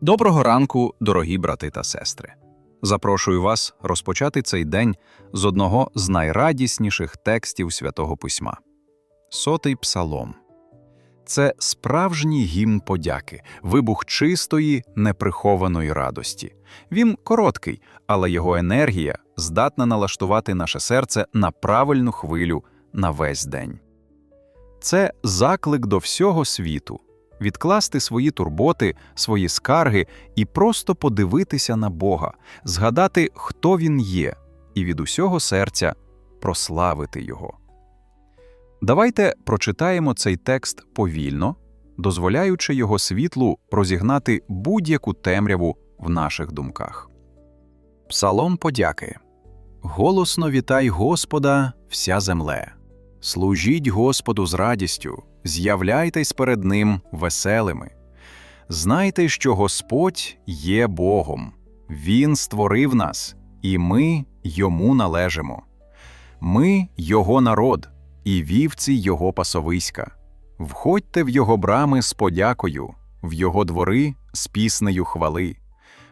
Доброго ранку, дорогі брати та сестри. Запрошую вас розпочати цей день з одного з найрадісніших текстів Святого Письма Сотий Псалом. Це справжній гімн подяки, вибух чистої, неприхованої радості. Він короткий, але його енергія здатна налаштувати наше серце на правильну хвилю на весь день. Це заклик до всього світу відкласти свої турботи, свої скарги і просто подивитися на Бога, згадати, хто Він є, і від усього серця прославити Його. Давайте прочитаємо цей текст повільно, дозволяючи його світлу розігнати будь-яку темряву в наших думках. Псалом подяки. Голосно вітай Господа, вся земле. Служіть Господу з радістю, з'являйтесь перед Ним веселими. Знайте, що Господь є Богом, Він створив нас, і ми йому належимо. Ми Його народ, і вівці Його пасовиська. Входьте в Його брами з подякою, в Його двори з піснею хвали.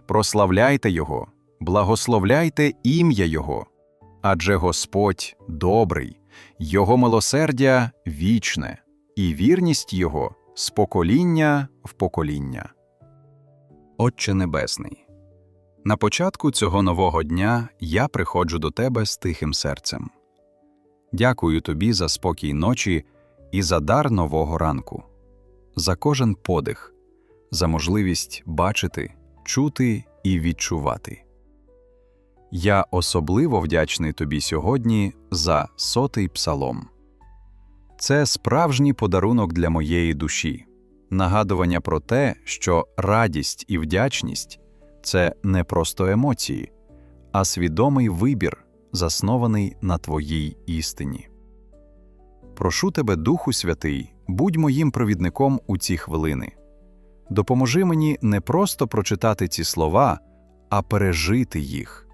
Прославляйте Його, благословляйте ім'я Його. Адже Господь добрий, Його милосердя вічне, і вірність Його з покоління в покоління. Отче Небесний, на початку цього нового дня я приходжу до Тебе з тихим серцем. Дякую Тобі за спокій ночі і за дар нового ранку, за кожен подих, за можливість бачити, чути і відчувати. Я особливо вдячний тобі сьогодні за сотий псалом. Це справжній подарунок для моєї душі, нагадування про те, що радість і вдячність це не просто емоції, а свідомий вибір, заснований на твоїй істині. Прошу тебе, Духу Святий, будь моїм провідником у ці хвилини. Допоможи мені не просто прочитати ці слова, а пережити їх.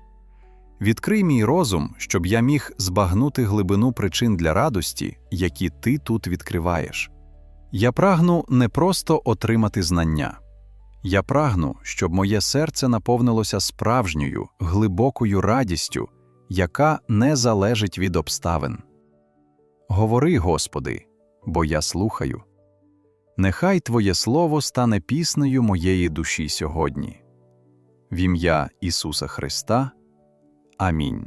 Відкрий мій розум, щоб я міг збагнути глибину причин для радості, які ти тут відкриваєш. Я прагну не просто отримати знання, я прагну, щоб моє серце наповнилося справжньою, глибокою радістю, яка не залежить від обставин. Говори, Господи, бо я слухаю. Нехай Твоє Слово стане піснею моєї душі сьогодні. В ім'я Ісуса Христа. Амінь.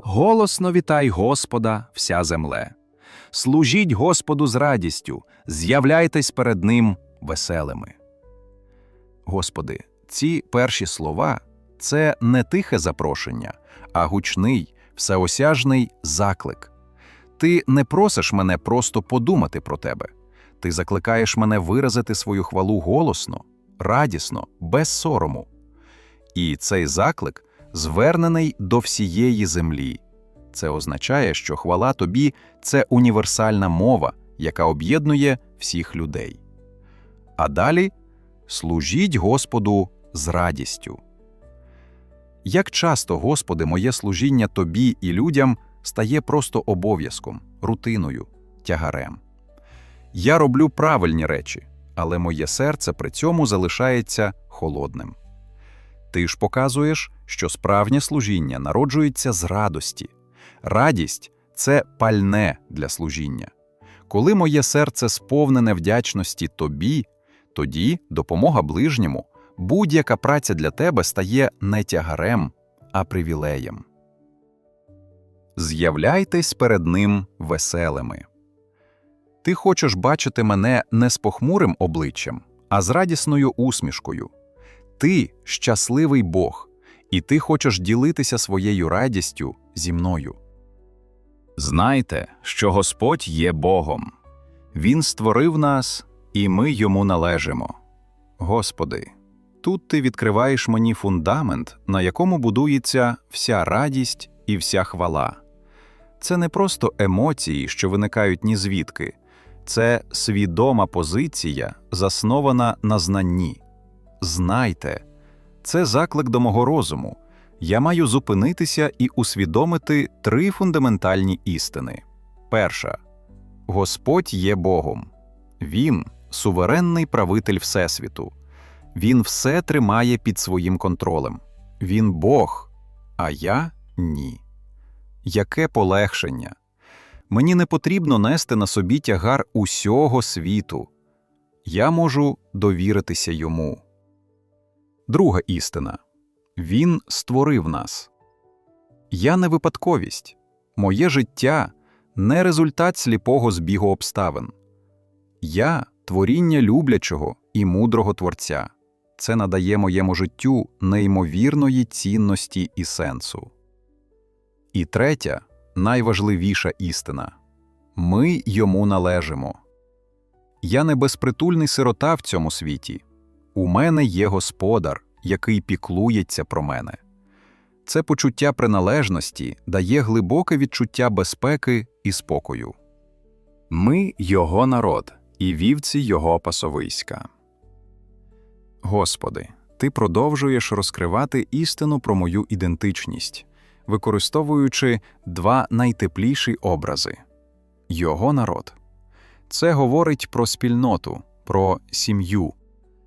Голосно вітай Господа, вся земле. Служіть Господу з радістю, з'являйтесь перед Ним веселими. Господи, ці перші слова це не тихе запрошення, а гучний, всеосяжний заклик. Ти не просиш мене просто подумати про тебе, ти закликаєш мене виразити свою хвалу голосно, радісно, без сорому. І цей заклик звернений до всієї землі. Це означає, що хвала тобі це універсальна мова, яка об'єднує всіх людей. А далі служіть Господу з радістю. Як часто, Господи, моє служіння Тобі і людям стає просто обов'язком, рутиною, тягарем. Я роблю правильні речі, але моє серце при цьому залишається холодним. Ти ж показуєш, що справжнє служіння народжується з радості. Радість це пальне для служіння. Коли моє серце сповнене вдячності тобі, тоді допомога ближньому, будь-яка праця для тебе стає не тягарем, а привілеєм. З'являйтесь перед ним веселими. Ти хочеш бачити мене не з похмурим обличчям, а з радісною усмішкою. Ти щасливий Бог, і ти хочеш ділитися своєю радістю зі мною. Знайте, що Господь є Богом. Він створив нас, і ми йому належимо. Господи, тут ти відкриваєш мені фундамент, на якому будується вся радість і вся хвала. Це не просто емоції, що виникають ні звідки, це свідома позиція, заснована на знанні. Знайте, це заклик до мого розуму. Я маю зупинитися і усвідомити три фундаментальні істини. Перша Господь є Богом, Він суверенний правитель Всесвіту. Він все тримає під своїм контролем. Він Бог, а я ні. Яке полегшення! Мені не потрібно нести на собі тягар усього світу. Я можу довіритися йому. Друга істина Він створив нас. Я не випадковість. Моє життя не результат сліпого збігу обставин. Я творіння люблячого і мудрого Творця. Це надає моєму життю неймовірної цінності і сенсу. І третя, найважливіша істина ми йому належимо. Я не безпритульний сирота в цьому світі. У мене є господар, який піклується про мене. Це почуття приналежності дає глибоке відчуття безпеки і спокою. Ми його народ і вівці його пасовиська. Господи, Ти продовжуєш розкривати істину про мою ідентичність, використовуючи два найтепліші образи Його народ. Це говорить про спільноту, про сім'ю.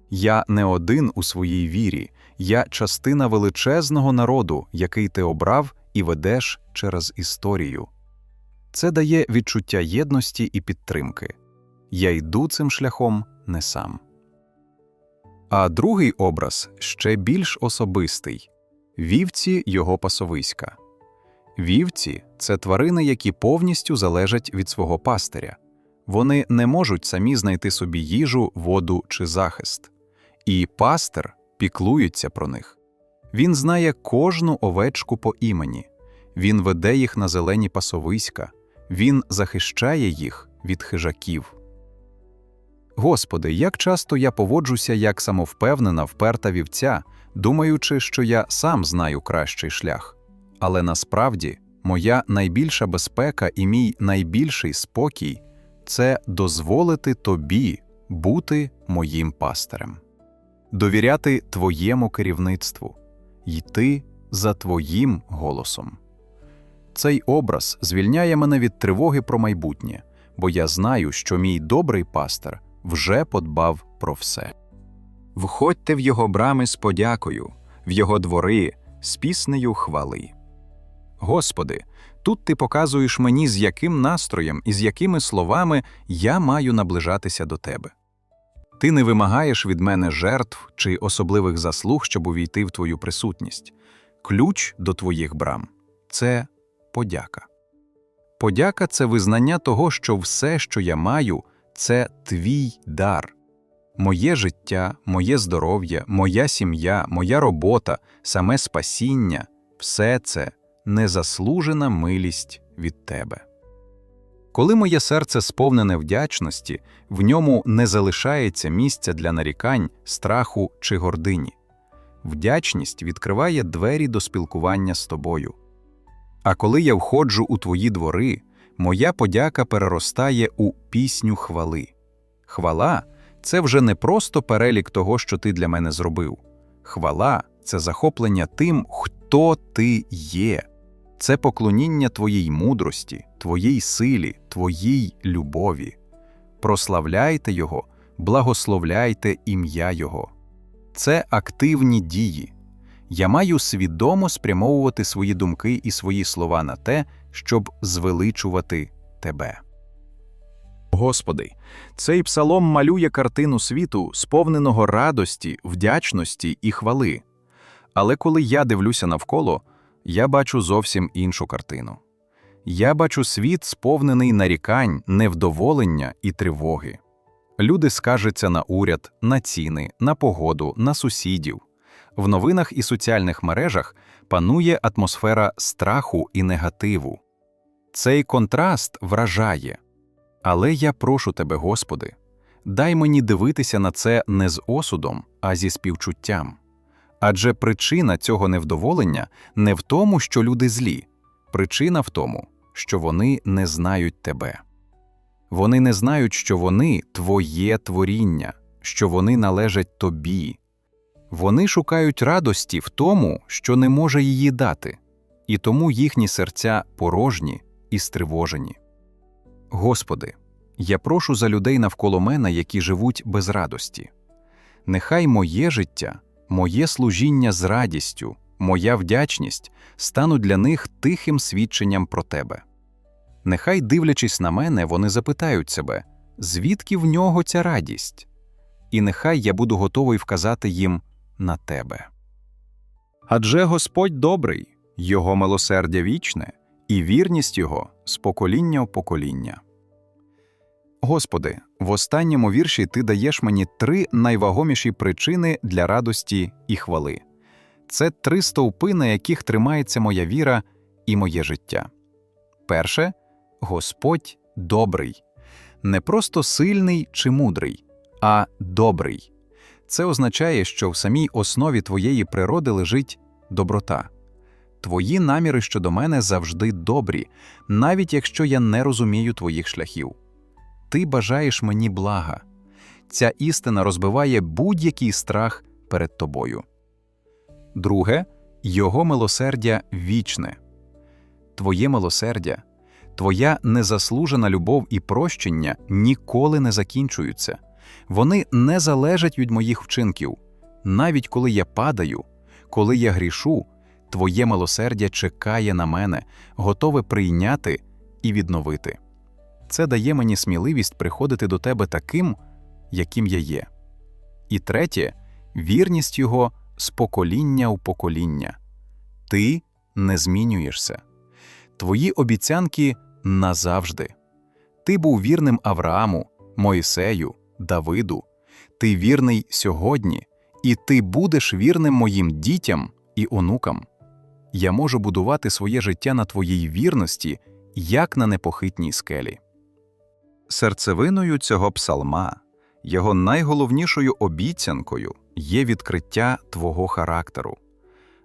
Я не один у своїй вірі, я частина величезного народу, який ти обрав і ведеш через історію. Це дає відчуття єдності і підтримки. Я йду цим шляхом не сам. А другий образ ще більш особистий вівці його пасовиська. Вівці це тварини, які повністю залежать від свого пастиря. Вони не можуть самі знайти собі їжу, воду чи захист. І пастир піклується про них. Він знає кожну овечку по імені, він веде їх на зелені пасовиська, він захищає їх від хижаків. Господи, як часто я поводжуся як самовпевнена, вперта вівця, думаючи, що я сам знаю кращий шлях. Але насправді моя найбільша безпека і мій найбільший спокій це дозволити тобі бути моїм пастирем, довіряти твоєму керівництву, йти за твоїм голосом. Цей образ звільняє мене від тривоги про майбутнє, бо я знаю, що мій добрий пастир вже подбав про все. Входьте в його брами з подякою, в його двори з піснею хвали. Господи, тут ти показуєш мені, з яким настроєм і з якими словами я маю наближатися до тебе. Ти не вимагаєш від мене жертв чи особливих заслуг, щоб увійти в твою присутність. Ключ до твоїх брам це подяка. Подяка це визнання того, що все, що я маю, це твій дар. Моє життя, моє здоров'я, моя сім'я, моя робота, саме спасіння все це незаслужена милість від тебе. Коли моє серце сповнене вдячності, в ньому не залишається місця для нарікань, страху чи гордині. Вдячність відкриває двері до спілкування з тобою. А коли я входжу у твої двори, моя подяка переростає у пісню хвали. Хвала це вже не просто перелік того, що ти для мене зробив. Хвала це захоплення тим, хто ти є, це поклоніння твоїй мудрості, твоїй силі, твоїй любові. Прославляйте Його, благословляйте ім'я Його. Це активні дії. Я маю свідомо спрямовувати свої думки і свої слова на те, щоб звеличувати тебе. Господи, цей псалом малює картину світу, сповненого радості, вдячності і хвали. Але коли я дивлюся навколо, я бачу зовсім іншу картину. Я бачу світ, сповнений нарікань, невдоволення і тривоги. Люди скаржаться на уряд, на ціни, на погоду, на сусідів. В новинах і соціальних мережах панує атмосфера страху і негативу. Цей контраст вражає. Але я прошу тебе, Господи, дай мені дивитися на це не з осудом, а зі співчуттям. Адже причина цього невдоволення не в тому, що люди злі, причина в тому, що вони не знають тебе. Вони не знають, що вони твоє творіння, що вони належать тобі. Вони шукають радості в тому, що не може її дати, і тому їхні серця порожні і стривожені. Господи, я прошу за людей навколо мене, які живуть без радості. Нехай моє життя, моє служіння з радістю, моя вдячність стануть для них тихим свідченням про тебе. Нехай, дивлячись на мене, вони запитають себе, звідки в нього ця радість? І нехай я буду готовий вказати їм на тебе. Адже Господь добрий, Його милосердя вічне, і вірність Його з покоління в покоління. Господи, в останньому вірші Ти даєш мені три найвагоміші причини для радості і хвали. Це три стовпи, на яких тримається моя віра і моє життя. Перше Господь добрий, не просто сильний чи мудрий, а добрий. Це означає, що в самій основі твоєї природи лежить доброта. Твої наміри щодо мене завжди добрі, навіть якщо я не розумію твоїх шляхів. Ти бажаєш мені блага. Ця істина розбиває будь-який страх перед тобою. Друге, Його милосердя вічне. Твоє милосердя, твоя незаслужена любов і прощення ніколи не закінчуються. Вони не залежать від моїх вчинків. Навіть коли я падаю, коли я грішу, твоє милосердя чекає на мене, готове прийняти і відновити. Це дає мені сміливість приходити до тебе таким, яким я є. І третє вірність Його з покоління у покоління. Ти не змінюєшся. Твої обіцянки назавжди. Ти був вірним Аврааму, Моїсею, Давиду. Ти вірний сьогодні, і ти будеш вірним моїм дітям і онукам. Я можу будувати своє життя на твоїй вірності, як на непохитній скелі. Серцевиною цього псалма, його найголовнішою обіцянкою є відкриття твого характеру.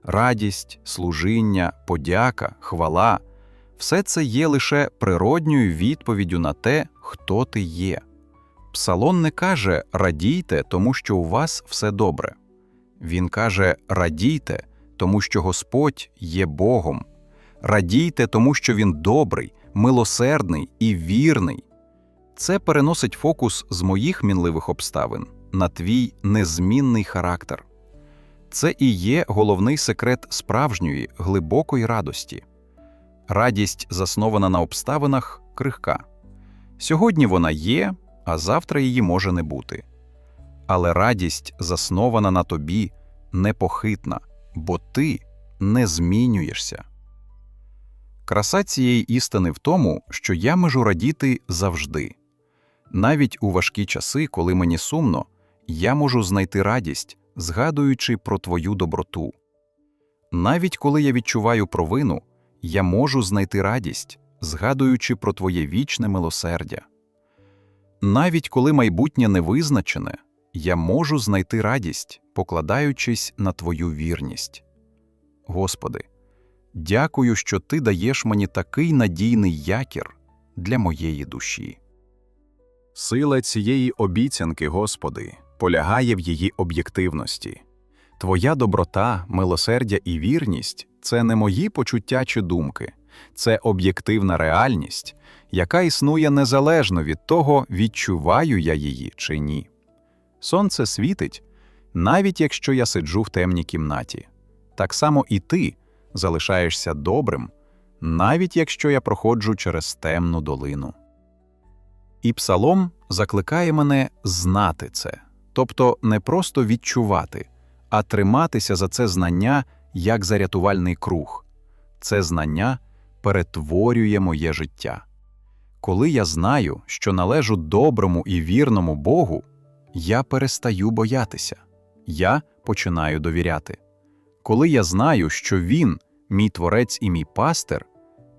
Радість, служіння, подяка, хвала все це є лише природньою відповіддю на те, хто ти є. Псалон не каже радійте, тому що у вас все добре. Він каже радійте, тому що Господь є Богом. Радійте, тому що Він добрий, милосердний і вірний. Це переносить фокус з моїх мінливих обставин на твій незмінний характер. Це і є головний секрет справжньої, глибокої радості. Радість, заснована на обставинах, крихка. Сьогодні вона є, а завтра її може не бути. Але радість, заснована на тобі, непохитна, бо ти не змінюєшся. Краса цієї істини в тому, що я можу радіти завжди. Навіть у важкі часи, коли мені сумно, я можу знайти радість, згадуючи про твою доброту. Навіть коли я відчуваю провину, я можу знайти радість, згадуючи про твоє вічне милосердя. Навіть коли майбутнє невизначене, я можу знайти радість, покладаючись на твою вірність. Господи, дякую, що Ти даєш мені такий надійний якір для моєї душі. Сила цієї обіцянки, Господи, полягає в її об'єктивності. Твоя доброта, милосердя і вірність це не мої почуття чи думки, це об'єктивна реальність, яка існує незалежно від того, відчуваю я її чи ні. Сонце світить, навіть якщо я сиджу в темній кімнаті. Так само і ти залишаєшся добрим, навіть якщо я проходжу через темну долину. І псалом закликає мене знати це, тобто не просто відчувати, а триматися за це знання як за рятувальний круг. Це знання перетворює моє життя. Коли я знаю, що належу доброму і вірному Богу, я перестаю боятися, я починаю довіряти. Коли я знаю, що Він, мій творець і мій пастир,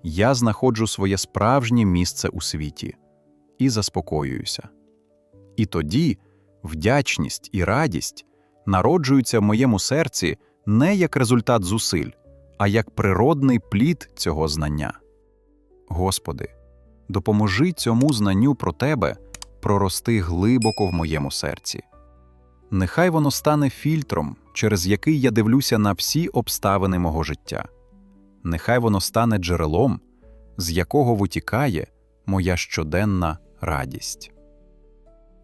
я знаходжу своє справжнє місце у світі і заспокоююся. І тоді вдячність і радість народжуються в моєму серці не як результат зусиль, а як природний плід цього знання. Господи, допоможи цьому знанню про Тебе прорости глибоко в моєму серці. Нехай воно стане фільтром, через який я дивлюся на всі обставини мого життя. Нехай воно стане джерелом, з якого витікає моя щоденна радість.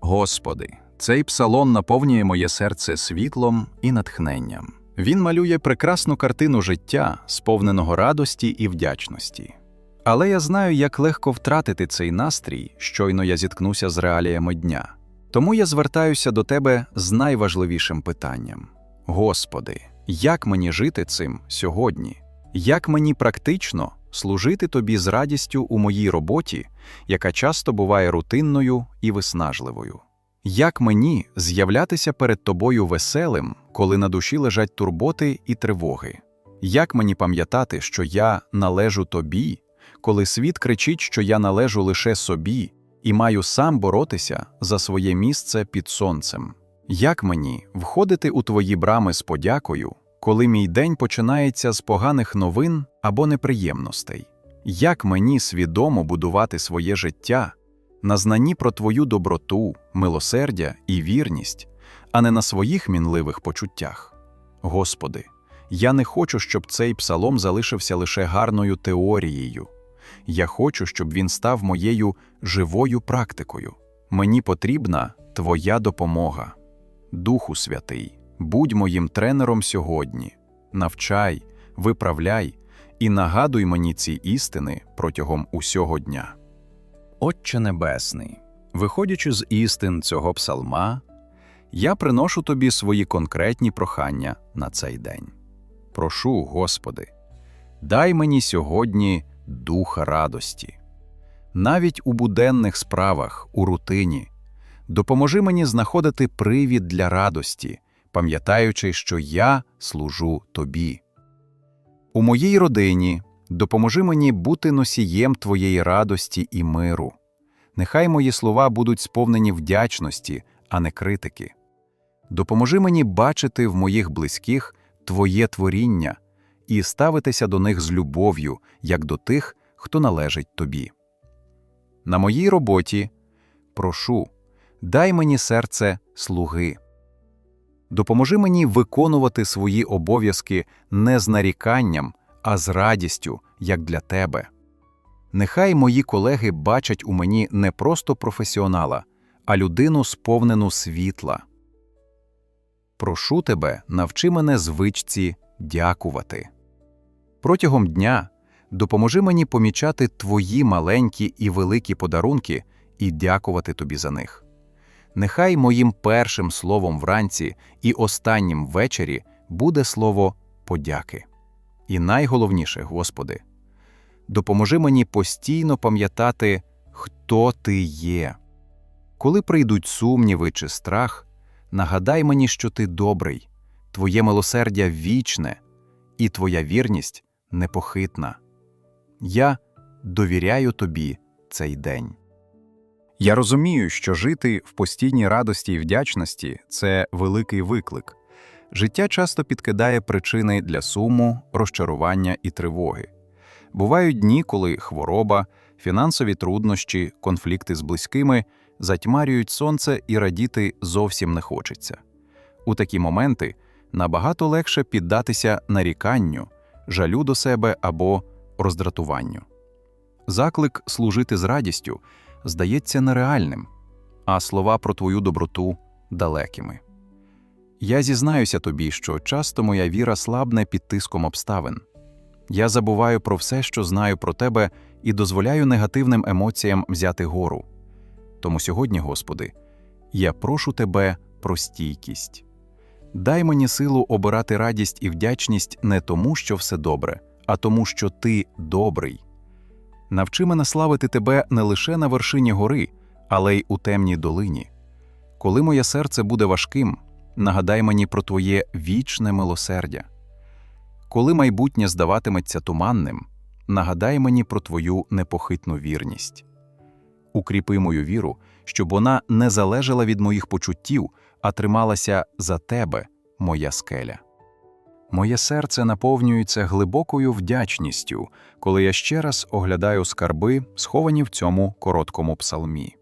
Господи, Цей псалом наповнює моє серце світлом і натхненням. Він малює прекрасну картину життя, сповненого радості і вдячності. Але я знаю, як легко втратити цей настрій, щойно я зіткнуся з реаліями дня. Тому я звертаюся до тебе з найважливішим питанням: Господи, як мені жити цим сьогодні? Як мені практично служити тобі з радістю у моїй роботі, яка часто буває рутинною і виснажливою? Як мені з'являтися перед тобою веселим, коли на душі лежать турботи і тривоги? Як мені пам'ятати, що я належу тобі, коли світ кричить, що я належу лише собі і маю сам боротися за своє місце під сонцем? Як мені входити у твої брами з подякою, коли мій день починається з поганих новин або неприємностей? Як мені свідомо будувати своє життя на знанні про твою доброту, милосердя і вірність, а не на своїх мінливих почуттях? Господи, я не хочу, щоб цей псалом залишився лише гарною теорією. Я хочу, щоб він став моєю живою практикою. Мені потрібна Твоя допомога. Духу Святий, будь моїм тренером сьогодні, навчай, виправляй і нагадуй мені ці істини протягом усього дня. Отче Небесний, виходячи з істин цього псалма, я приношу тобі свої конкретні прохання на цей день. Прошу, Господи, дай мені сьогодні духа радості. Навіть у буденних справах, у рутині, допоможи мені знаходити привід для радості, пам'ятаючи, що я служу тобі. У моїй родині допоможи мені бути носієм твоєї радості і миру. Нехай мої слова будуть сповнені вдячності, а не критики. Допоможи мені бачити в моїх близьких Твоє творіння і ставитися до них з любов'ю, як до тих, хто належить тобі. На моїй роботі прошу, дай мені серце слуги. Допоможи мені виконувати свої обов'язки не з наріканням, а з радістю, як для тебе. Нехай мої колеги бачать у мені не просто професіонала, а людину, сповнену світла. Прошу тебе, навчи мене звичці дякувати. Протягом дня допоможи мені помічати твої маленькі і великі подарунки і дякувати тобі за них. Нехай моїм першим словом вранці і останнім ввечері буде слово подяки. І найголовніше, Господи, допоможи мені постійно пам'ятати, хто Ти є. Коли прийдуть сумніви чи страх, нагадай мені, що ти добрий, Твоє милосердя вічне, і Твоя вірність непохитна. Я довіряю тобі цей день. Я розумію, що жити в постійній радості і вдячності це великий виклик. Життя часто підкидає причини для суму, розчарування і тривоги. Бувають дні, коли хвороба, фінансові труднощі, конфлікти з близькими затьмарюють сонце і радіти зовсім не хочеться. У такі моменти набагато легше піддатися наріканню, жалю до себе або роздратуванню. Заклик служити з радістю здається нереальним, а слова про твою доброту далекими. Я зізнаюся тобі, що часто моя віра слабне під тиском обставин. Я забуваю про все, що знаю про тебе, і дозволяю негативним емоціям взяти гору. Тому сьогодні, Господи, я прошу Тебе про стійкість. Дай мені силу обирати радість і вдячність не тому, що все добре, а тому, що Ти добрий. Навчи мене славити Тебе не лише на вершині гори, але й у темній долині. Коли моє серце буде важким, нагадай мені про Твоє вічне милосердя. Коли майбутнє здаватиметься туманним, нагадай мені про Твою непохитну вірність. Укріпи мою віру, щоб вона не залежала від моїх почуттів, а трималася за тебе, моя скеля. Моє серце наповнюється глибокою вдячністю, коли я ще раз оглядаю скарби, сховані в цьому короткому псалмі.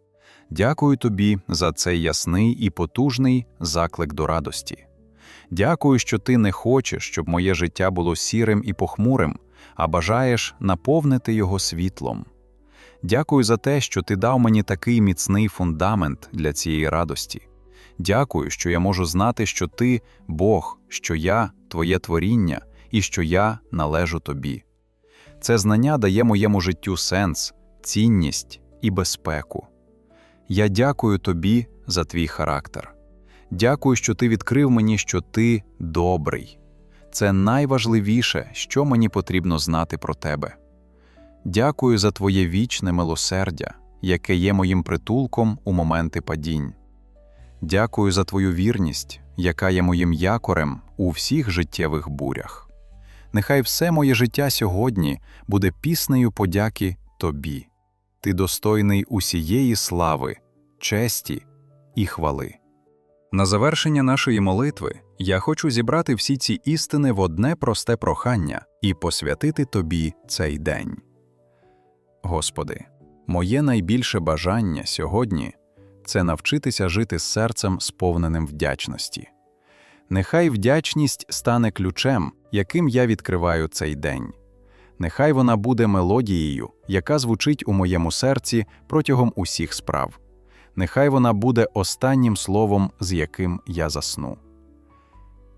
Дякую тобі за цей ясний і потужний заклик до радості. Дякую, що ти не хочеш, щоб моє життя було сірим і похмурим, а бажаєш наповнити його світлом. Дякую за те, що ти дав мені такий міцний фундамент для цієї радості. Дякую, що я можу знати, що ти Бог, що я Твоє творіння і що я належу Тобі. Це знання дає моєму життю сенс, цінність і безпеку. Я дякую тобі за твій характер. Дякую, що ти відкрив мені, що ти добрий. Це найважливіше, що мені потрібно знати про тебе. Дякую за твоє вічне милосердя, яке є моїм притулком у моменти падінь. Дякую за твою вірність, яка є моїм якорем у всіх життєвих бурях. Нехай все моє життя сьогодні буде піснею подяки тобі. Ти достойний усієї слави, честі і хвали. На завершення нашої молитви я хочу зібрати всі ці істини в одне просте прохання і посвятити Тобі цей день. Господи, моє найбільше бажання сьогодні це навчитися жити з серцем, сповненим вдячності. Нехай вдячність стане ключем, яким я відкриваю цей день. Нехай вона буде мелодією, яка звучить у моєму серці протягом усіх справ. Нехай вона буде останнім словом, з яким я засну.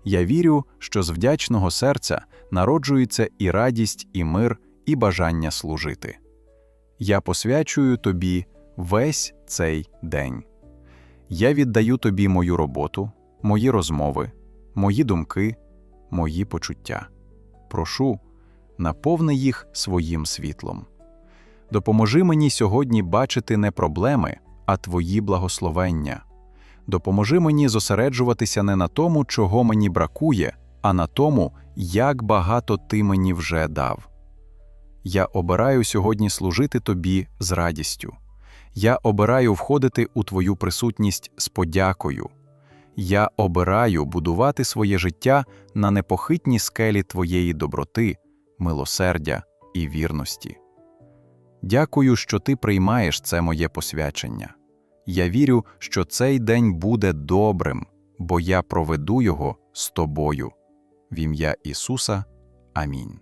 Я вірю, що з вдячного серця народжується і радість, і мир, і бажання служити. Я посвячую тобі весь цей день. Я віддаю тобі мою роботу, мої розмови, мої думки, мої почуття. Прошу, наповни їх своїм світлом. Допоможи мені сьогодні бачити не проблеми, а твої благословення. Допоможи мені зосереджуватися не на тому, чого мені бракує, а на тому, як багато ти мені вже дав. Я обираю сьогодні служити тобі з радістю. Я обираю входити у твою присутність з подякою. Я обираю будувати своє життя на непохитній скелі твоєї доброти, милосердя і вірності. Дякую, що ти приймаєш це моє посвячення. Я вірю, що цей день буде добрим, бо я проведу його з тобою. В ім'я Ісуса. Амінь.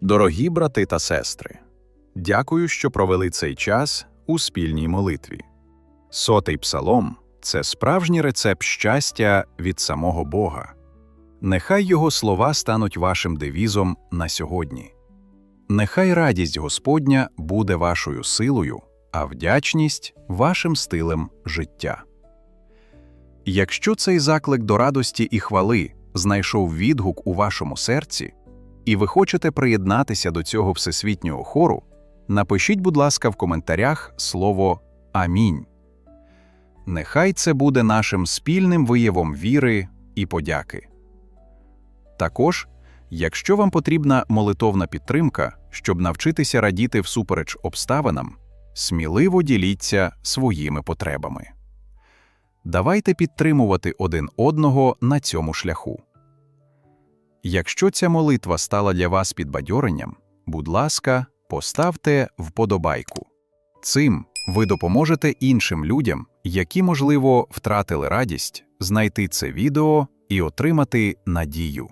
Дорогі брати та сестри, дякую, що провели цей час у спільній молитві. Сотий псалом це справжній рецепт щастя від самого Бога. Нехай його слова стануть вашим девізом на сьогодні. Нехай радість Господня буде вашою силою, а вдячність вашим стилем життя. Якщо цей заклик до радості і хвали знайшов відгук у вашому серці, і ви хочете приєднатися до цього всесвітнього хору, напишіть, будь ласка, в коментарях слово Амінь. Нехай це буде нашим спільним виявом віри і подяки. Також, якщо вам потрібна молитовна підтримка, щоб навчитися радіти всупереч обставинам, сміливо діліться своїми потребами. Давайте підтримувати один одного на цьому шляху. Якщо ця молитва стала для вас підбадьоренням, будь ласка, поставте вподобайку. Цим ви допоможете іншим людям, які, можливо, втратили радість, знайти це відео і отримати надію.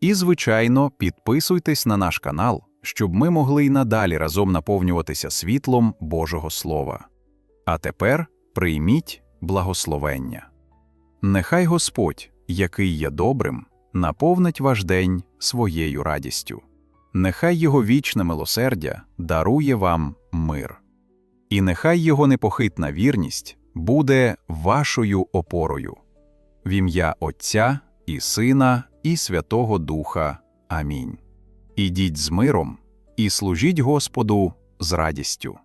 І, звичайно, підписуйтесь на наш канал, щоб ми могли й надалі разом наповнюватися світлом Божого Слова. А тепер прийміть благословення. Нехай Господь, який є добрим, наповнить ваш день своєю радістю. Нехай Його вічне милосердя дарує вам мир. І нехай Його непохитна вірність буде вашою опорою. В ім'я Отця і Сина, і Святого Духа. Амінь. Ідіть з миром і служіть Господу з радістю.